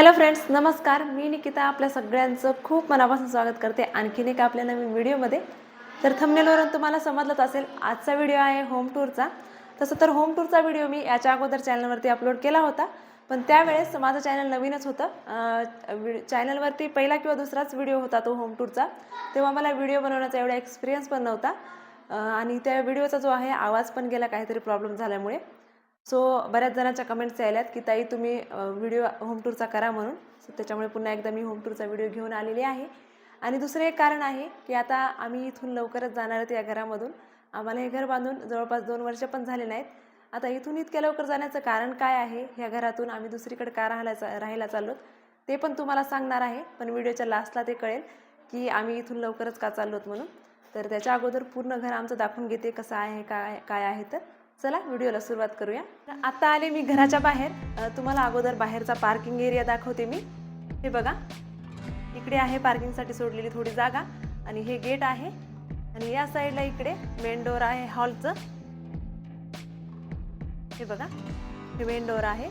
Hello friends नमस्कार. मी निकिता आपल्या सगळ्यांचं खूप मनापासून स्वागत करते. आणखीन एक आपल्या नवीन व्हिडिओमध्ये. तर थंबनेलवरून तुम्हाला समजलंच असेल आजचा व्हिडिओ आहे होम टूरचा तसं तर होम टूरचा व्हिडिओ मी याच्या अगोदर चॅनलवरती अपलोड केला होता. पण त्यावेळेस माझं चॅनल नवीनच होतं. चॅनलवरती पहिला किंवा दुसराच व्हिडिओ होता तो होम टूरचा तेव्हा मला व्हिडिओ बनवण्याचा एवढा एक्सपिरियन्स पण नव्हता. आणि त्या व्हिडिओचा जो आहे आवाज पण गेला काहीतरी प्रॉब्लेम झाल्यामुळे. सो बऱ्याच जणांच्या कमेंट्स यायल्यात की ताई तुम्ही व्हिडिओ होम टूरचा करा म्हणून. सो त्याच्यामुळे पुन्हा एकदा मी होम टूरचा व्हिडिओ घेऊन आलेली आहे. आणि दुसरं एक कारण आहे की आता आम्ही इथून लवकरच जाणार आहेत या घरामधून. आम्हाला हे घर बांधून जवळपास दोन वर्ष पण झाले नाहीत. आता इथून इतक्या लवकर जाण्याचं कारण काय आहे? ह्या घरातून आम्ही दुसरीकडे का राहायला चा राहायला चाललो ते पण तुम्हाला सांगणार आहे. पण व्हिडिओच्या लास्टला ते कळेल की आम्ही इथून लवकरच का चाललोत म्हणून. तर त्याच्या अगोदर पूर्ण घर आमचं दाखवून घेते कसं आहे काय काय आहे तर. चला व्हिडिओला सुरुवात करूया. तर आता आले मी घराच्या बाहेर. तुम्हाला अगोदर बाहेरचा पार्किंग एरिया दाखवते मी. हे बघा. इकडे आहे पार्किंगसाठी सोडलेली थोडी जागा आणि हे गेट आहे. आणि या साईडला इकडे मेन डोर आहे हॉलचं हे बघा. हे मेन डोर आहे.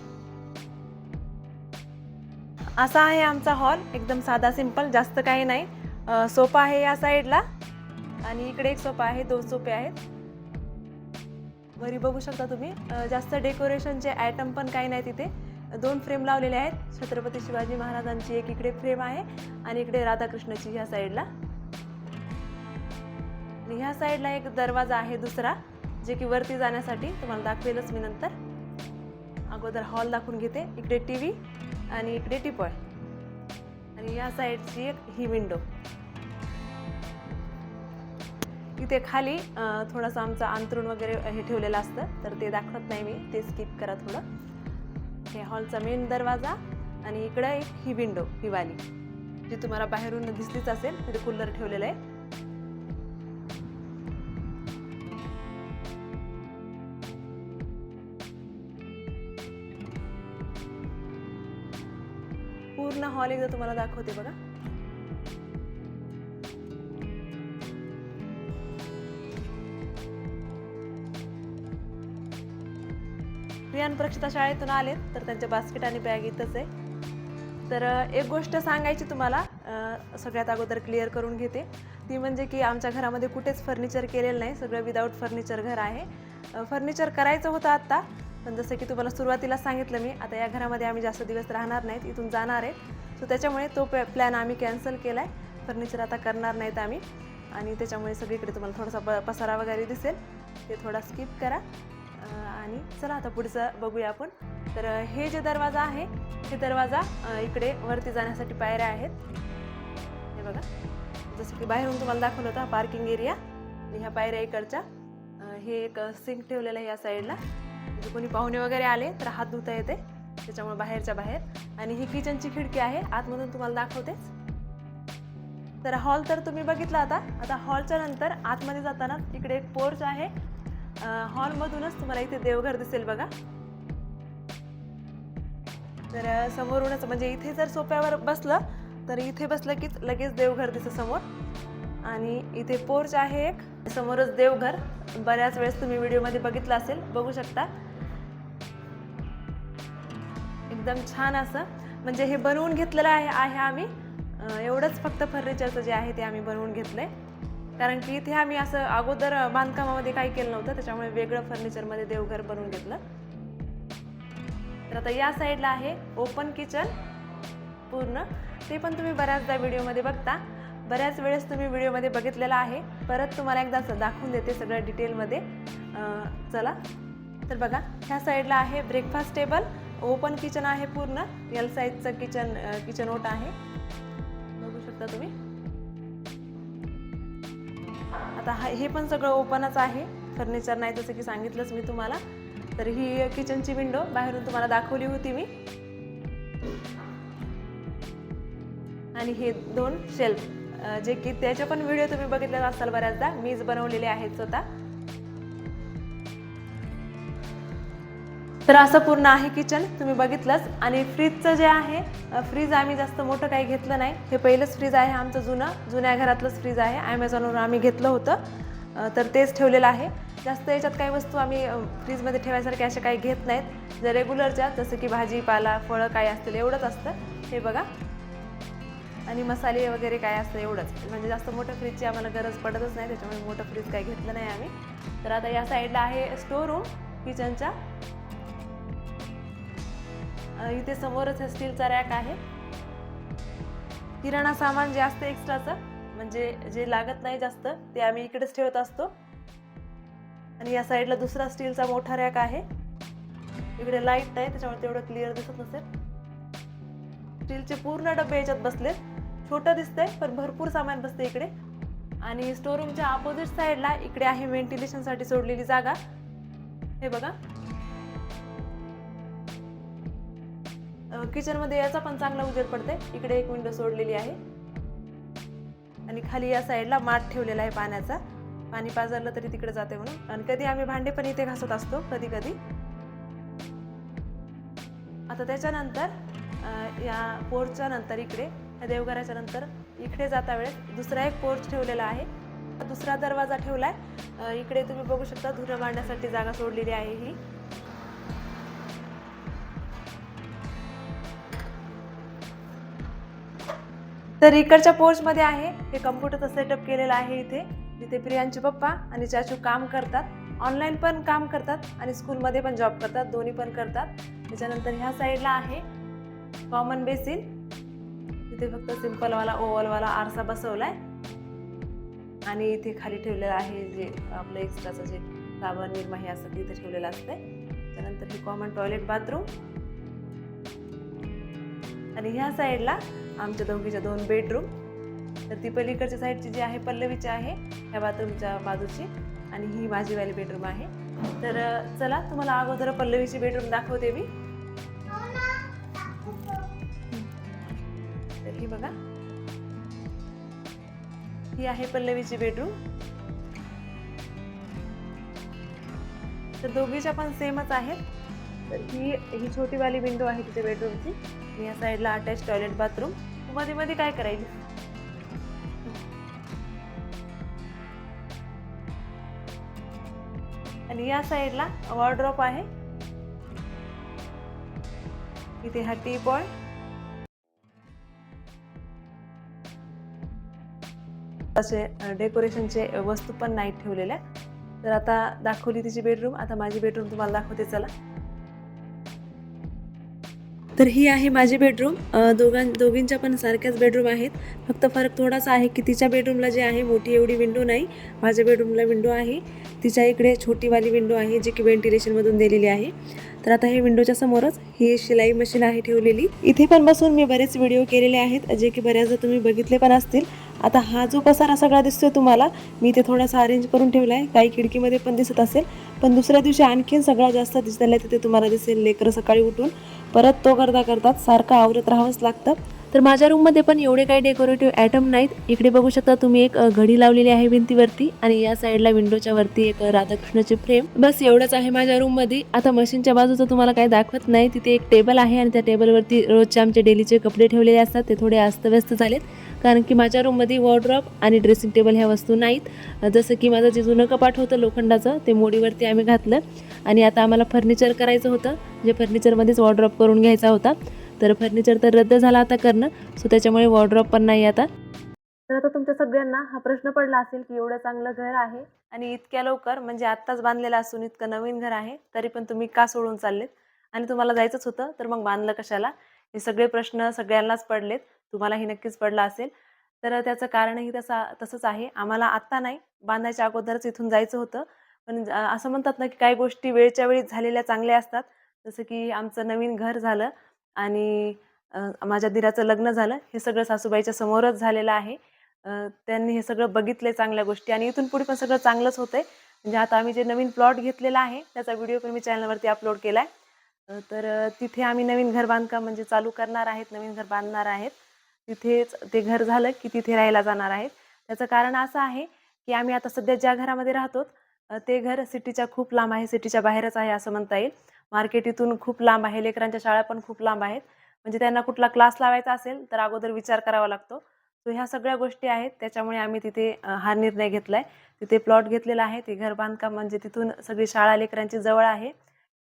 असा आहे आमचा हॉल एकदम साधा सिंपल जास्त काही नाही. सोपा सोफा आहे या साईडला आणि इकडे एक सोफा आहे. दोन सोफे आहेत. वरी बघू शकता तुम्ही. जास्त डेकोरेशनचे आयटम पण काही नाही तिथे. दोन फ्रेम लावलेले आहेत. छत्रपती शिवाजी महाराजांची एक इकडे फ्रेम आहे आणि इकडे राधाकृष्णाची ह्या साईडला आणि ह्या साईडला एक दरवाजा आहे दुसरा जे की वरती जाण्यासाठी तुम्हाला दाखवेलच मी नंतर. अगोदर हॉल दाखवून घेते. इकडे टी व्ही आणि इकडे टिपळ आणि या साईडची एक ही विंडो इथे खाली थोडासा थोडंसं आमचं अंतरुण वगैरे हे ठेवलेलं असतं तर ते दाखवत नाही मी ते स्किप करा थोडं. हे हॉलचा मेन दरवाजा आणि इकडं एक ही विंडो ही वाली. जी तुम्हाला बाहेरून दिसलीच असेल तिथे कूलर ठेवलेलं आहे. पूर्ण हॉल एकदा तुम्हाला दाखवते बघा. प्रियान प्रक्षिता शाळेतून आले तर त्यांचे बास्केट आणि बॅग इथंच आहे. तर एक गोष्ट सांगायची तुम्हाला सगळ्यात अगोदर क्लिअर करून घेते. ती म्हणजे की आमच्या घरामध्ये कुठेच फर्निचर केलेलं नाही सगळं विदाऊट फर्निचर घर आहे. फर्निचर करायचं होतं आत्ता पण जसं की तुम्हाला सुरुवातीला सांगितलं मी आता या घरामध्ये आम्ही जास्त दिवस राहणार नाहीत इथून जाणार आहेत. सो त्याच्यामुळे तो प्लॅन आम्ही कॅन्सल केला आहे फर्निचर आता करणार नाहीत आम्ही. आणि त्याच्यामुळे सगळीकडे तुम्हाला थोडासा प पसारा वगैरे दिसेल. ते थोडा स्किप करा. आणि चला आता पुढचं बघूया आपण. तर हे जे दरवाजा आहे हे दरवाजा इकडे वरती जाण्यासाठी पायऱ्या आहेत. हे बघा. जसं की बाहेरून तुम्हाला दाखवलं होतं पार्किंग एरिया आणि ह्या पायऱ्या इकडच्या. हे एक सिंक ठेवलेलं आहे या साईडला म्हणजे कोणी पाहुणे वगैरे आले तर हात धुता येते. त्याच्यामुळे बाहेरच्या बाहेर. आणि ही किचनची खिडकी आहे. आतमधून तुम्हाला दाखवतेच. तर हॉल तर तुम्ही बघितला आता. आता हॉलच्या नंतर आतमध्ये जाताना इकडे एक पोर्च आहे. हॉलमधूनच तुम्हाला इथे देवघर दिसेल बघा. तर समोरूनच म्हणजे इथे जर सोप्यावर बसलं तर इथे बसलं कीच लगेच देवघर दिसतं समोर. आणि इथे पोर्च आहे एक समोरच देवघर. बऱ्याच वेळेस तुम्ही व्हिडिओमध्ये बघितलं असेल बघू शकता. एकदम छान असं. म्हणजे हे बनवून घेतलेलं आहे आहे आम्ही. एवढंच फक्त फर्निचरचं जे आहे ते आम्ही बनवून घेतलं आहे कारण की इथे आम्ही असं अगोदर बांधकामामध्ये काही केलं नव्हतं त्याच्यामुळे वेगळं फर्निचरमध्ये देवघर बनवून घेतलं. तर आता या साईडला आहे ओपन किचन पूर्ण. ते पण तुम्ही बऱ्याचदा व्हिडिओमध्ये बघता. बऱ्याच वेळेस तुम्ही व्हिडिओमध्ये बघितलेला आहे. परत तुम्हाला एकदा असं दाखवून देते सगळं डिटेलमध्ये चला. तर बघा ह्या साईडला आहे ब्रेकफास्ट टेबल ओपन किचन आहे पूर्ण. एल साईजचं किचन किचन ओट आहे. बघू शकता तुम्ही. आता हा हे पण सगळं ओपनच आहे. फर्निचर नाही जसं की सांगितलंच मी तुम्हाला. तर ही किचनची विंडो बाहेरून तुम्हाला दाखवली होती मी. आणि हे दोन शेल्फ जे की त्याचे पण व्हिडिओ तुम्ही बघितलेला असाल बऱ्याचदा. मीच बनवलेले आहेत स्वतः. तर असं पूर्ण आहे किचन तुम्ही बघितलंच. आणि फ्रीजचं जे आहे फ्रीज आम्ही जास्त मोठं काही घेतलं नाही. हे पहिलंच फ्रीज आहे आमचं जुनं. जुन्या घरातलंच फ्रीज आहे. ॲमेझॉनवरून आम्ही घेतलं होतं. तर तेच ठेवलेलं आहे. जास्त याच्यात काही वस्तू आम्ही फ्रीजमध्ये ठेवायसारख्या अशा काही घेत नाहीत. जर रेग्युलरच्या जसं की भाजीपाला फळं काय असतील एवढंच असतं. हे बघा. आणि मसाले वगैरे काय असतं एवढंच. म्हणजे जास्त मोठं फ्रीजची आम्हाला गरज पडतच नाही. त्याच्यामुळे मोठं फ्रीज काही घेतलं नाही आम्ही. तर आता या साईडला आहे स्टोर रूम किचनच्या इथे समोरच हे स्टीलचा रॅक आहे. किराणा सामान जे असतं एक्स्ट्राचं म्हणजे जे लागत नाही जास्त ते आम्ही इकडेच ठेवत असतो. आणि या साईडला दुसरा स्टीलचा मोठा रॅक आहे. इकडे लाइट नाही त्याच्यामुळे तेवढं क्लिअर दिसत नसेल. स्टीलचे पूर्ण डबे याच्यात बसलेत. छोटं दिसतंय पण भरपूर सामान बसते इकडे. आणि स्टोरूमच्या अपोजिट साईडला इकडे आहे व्हेंटिलेशनसाठी सोडलेली जागा. हे बघा. किचनमध्ये याचा पण चांगला उजेड पडते इकडे एक विंडो सोडलेली आहे. आणि खाली या साईडला माठ ठेवलेला आहे पाण्याचा. पाणी पाजरलं तरी तिकडे जाते म्हणून. आणि कधी आम्ही भांडे पण इथे घासत असतो कधी कधी. आता त्याच्यानंतर या पोर्चच्या नंतर इकडे या देवघराच्या नंतर इकडे जाता वेळेस दुसरा एक पोर्च ठेवलेला आहे. दुसरा दरवाजा ठेवला आहे इकडे तुम्ही बघू शकता धुणं मांडण्यासाठी जागा सोडलेली आहे ही. तर इकडच्या पोर्चमध्ये आहे. हे कम्प्युटरचं सेटअप केलेलं आहे इथे. जिथे प्रियांचे पप्पा आणि चाचू काम करतात. ऑनलाईन पण काम करतात आणि स्कूलमध्ये पण जॉब करतात. दोन्ही पण करतात. त्याच्यानंतर ह्या साईडला आहे कॉमन बेसिन तिथे फक्त सिम्पलवाला ओवलवाला आरसा बसवला आहे आणि इथे खाली ठेवलेलं आहे जे आपलं एक्स्ट्राचं जे साबण निर्माही हे असतं तिथे इथे ठेवलेलं असतं त्यानंतर हे कॉमन टॉयलेट बाथरूम आणि ह्या साईडला आमच्या दोघीच्या दोन बेडरूम तर ती पलीकडच्या साईडची जी आहे पल्लवीची आहे ह्या बाथरूमच्या बाजूची आणि ही माझी वाली बेडरूम आहे. तर चला तुम्हाला अगोदर पल्लवीची बेडरूम दाखवते मी. तर ही बघा. ही आहे पल्लवीची बेडरूम तर दोघीच्या पण सेमच आहेत. तर ही ही छोटीवाली विंडो आहे तिच्या बेडरूमची आणि या साईडला अटॅच टॉयलेट बाथरूममध्ये मध्ये काय करायची? आणि या साईडला वॉर्ड्रॉप आहे. इथे हा टी बॉय असे डेकोरेशनचे वस्तू पण नाही ठेवलेल्या. तर आता दाखवली तिची बेडरूम आता माझी बेडरूम तुम्हाला दाखवते चला. तर ही आहे माझी बेडरूम दोघां दोघींच्या पण सारख्याच बेडरूम आहेत. फक्त फरक थोडासा आहे की तिच्या बेडरूमला जे आहे मोठी एवढी विंडो नाही. माझ्या बेडरूमला विंडो आहे. तिच्या इकडे छोटीवाली विंडो आहे जी की व्हेंटिलेशनमधून दिलेली आहे. तर आता हे विंडोच्या समोरच ही शिलाई मशीन आहे ठेवलेली. इथे पण बसून मी बरेच व्हिडिओ केलेले आहेत जे की बऱ्याचदा तुम्ही बघितले पण असतील. आता हा जो पसारा सगळा दिसतोय तुम्हाला मी ते थोडासा अरेंज करून ठेवला आहे. काही खिडकीमध्ये पण दिसत असेल. पण दुसऱ्या दिवशी आणखीन सगळा जास्त दिसायला तिथे तुम्हाला दिसेल लेकरं सकाळी उठून. परत तो करता करतात. सारखं आवरत राहावंच लागतं. तर माझ्या रूममध्ये पण एवढे काही डेकोरेटिव्ह ॲटम नाहीत. इकडे बघू शकता तुम्ही एक घडी लावलेली आहे भिंतीवरती आणि या साईडला विंडोच्या वरती एक राधाकृष्णाचे राधाकृष्णाची फ्रेम बस एवढंच आहे माझ्या रूममध्ये आता मशीनच्या बाजूचं तुम्हाला काही दाखवत नाही. तिथे एक टेबल आहे आणि त्या टेबलवरती रोजचे आमचे डेलीचे कपडे ठेवलेले असतात. ते थोडे अस्तव्यस्त झालेत. कारण की माझ्या रूममध्ये वॉर्ड्रॉप आणि ड्रेसिंग टेबल ह्या वस्तू नाहीत. जसं की माझं जे जुनं कपाट होतं लोखंडाचं ते मोडीवरती आम्ही घातलं. आणि आता आम्हाला फर्निचर करायचं होतं. जे फर्निचरमध्येच वॉर्ड्रॉप करून घ्यायचा होता. तर फर्निचर तर रद्द झाला आता करणं. सो त्याच्यामुळे वॉर्ड्रॉप पण नाही आता. तर आता तुमच्या सगळ्यांना हा प्रश्न पडला असेल की एवढं चांगलं घर आहे आणि इतक्या लवकर म्हणजे आत्ताच बांधलेलं असून इतकं नवीन घर आहे तरी पण तुम्ही का सोडून चाललेत? आणि तुम्हाला जायचंच होतं तर मग बांधलं कशाला? हे सगळे प्रश्न सगळ्यांनाच पडलेत. तुम्हालाही नक्कीच पडला असेल. तर त्याचं कारणही तसा तसंच आहे. आम्हाला आत्ता नाही. बांधायच्या अगोदरच इथून जायचं होतं. पण असं म्हणतात ना की काही गोष्टी वेळच्या वेळी झालेल्या चांगल्या असतात. जसं की आमचं नवीन घर झालं. आणि माझ्या दिराचं लग्न झालं. हे सगळं सासूबाईच्या समोरच झालेलं आहे. त्यांनी हे सगळं बघितलं चांगल्या गोष्टी आणि इथून पुढे पण सगळं चांगलंच होतंय. म्हणजे आता आम्ही जे नवीन प्लॉट घेतलेला आहे त्याचा व्हिडिओ पण मी चॅनलवरती अपलोड केला आहे तर तिथे आम्ही नवीन घर बांधकाम म्हणजे चालू करणार आहेत नवीन घर बांधणार आहेत. तिथेच ते घर झालं की तिथे राहायला जाणार आहेत. त्याचं कारण असं आहे की आम्ही आता सध्या ज्या घरामध्ये राहतो ते घर सिटीच्या खूप लांब आहे सिटीच्या बाहेरच आहे असं म्हणता येईल. मार्केट इथून खूप लांब आहे लेकरांच्या शाळा पण खूप लांब आहेत. म्हणजे त्यांना कुठला क्लास लावायचा असेल तर अगोदर विचार करावा लागतो. सो ह्या सगळ्या गोष्टी आहेत त्याच्यामुळे आम्ही तिथे हा निर्णय घेतला आहे तिथे प्लॉट घेतलेला आहे ते घर बांधकाम म्हणजे तिथून सगळी शाळा लेकरांची जवळ आहे.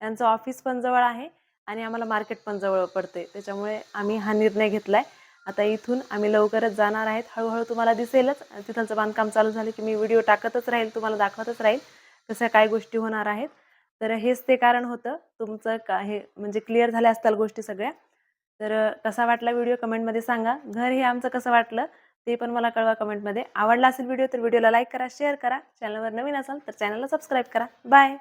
त्यांचं ऑफिस पण जवळ आहे आणि आम्हाला मार्केट पण जवळ पडते त्याच्यामुळे आम्ही हा निर्णय घेतला आहे आता इथून आम्ही लवकरच जाणार आहेत. हळूहळू तुम्हाला दिसेलच. तिथलचं बांधकाम चालू झालं की मी व्हिडिओ टाकतच राहील तुम्हाला दाखवतच राहील कशा काय गोष्टी होणार आहेत. तर हेच ते कारण होतं. तुमचं का हे म्हणजे क्लिअर झाल्या असताल गोष्टी सगळ्या. तर कसा वाटला व्हिडिओ कमेंटमध्ये सांगा. घर हे आमचं कसं वाटलं ते पण मला कळवा कमेंटमध्ये. आवडला असेल व्हिडिओ तर व्हिडिओला लाईक करा शेअर करा. चॅनलवर नवीन असाल तर चॅनलला सबस्क्राईब करा. बाय!